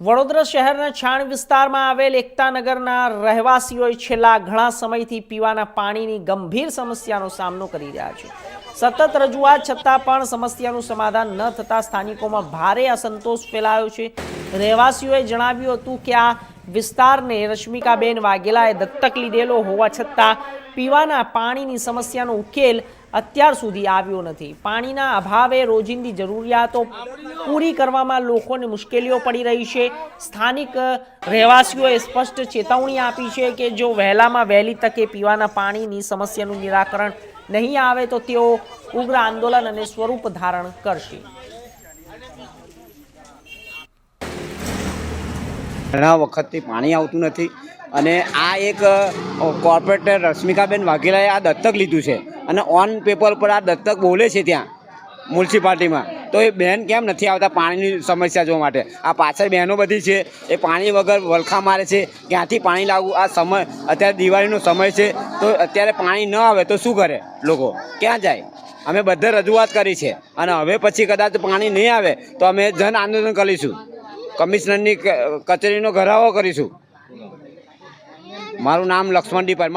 વડોદરા શહેરના છાણ વિસ્તારમાં આવેલ એકતાનગરના રહેવાસીઓએ છેલ્લા ઘણા સમયથી પીવાના પાણીની ગંભીર સમસ્યાનો સામનો કરી રહ્યા છે. સતત રજૂઆત છતાં પણ સમસ્યાનું સમાધાન ન થતાં સ્થાનિકોમાં ભારે અસંતોષ ફેલાયો છે. રહેવાસીઓએ જણાવ્યું હતું કે આ વિસ્તારને રશ્મિકાબેન વાઘેલાએ દત્તક લીધેલો હોવા છતાં પીવાના પાણીની સમસ્યાનો ઉકેલ અત્યાર સુધી આવ્યો નથી. પાણીના અભાવે રોજિંદી જરૂરિયાતો પૂરી કરવામાં લોકોને મુશ્કેલીઓ પડી રહી છે. સ્થાનિક રહેવાસીઓએ સ્પષ્ટ ચેતવણી આપી છે કે જો વહેલામાં વહેલી તકે પીવાના પાણીની સમસ્યાનું નિરાકરણ નહીં આવે તો તેઓ ઉગ્ર આંદોલન અને સ્વરૂપ ધારણ કરશે. ઘણા વખતથી પાણી આવતું નથી અને આ એક કોર્પોરેટર રશ્મિકાબેન વાઘેલાએ આ દત્તક લીધું છે અને ઓન પેપર પર આ દત્તક બોલે છે ત્યાં મ્યુનિસિપાલિટીમાં. તો એ બહેન કેમ નથી આવતા પાણીની સમસ્યા જોવા માટે? આ પાછળ બહેનો બધી છે, એ પાણી વગર વલખા મારે છે, ક્યાંથી પાણી લાવવું? આ સમય, અત્યારે દિવાળીનો સમય છે, તો અત્યારે પાણી ન આવે તો શું કરે લોકો? ક્યાં જાય? અમે બધે રજૂઆત કરી છે અને હવે પછી કદાચ પાણી નહીં આવે તો અમે જન આંદોલન કરીશું. કમિશનરની કચેરીનો ઘરાવો કરીશું. મારું નામ લક્ષ્મણ ડી પરમાર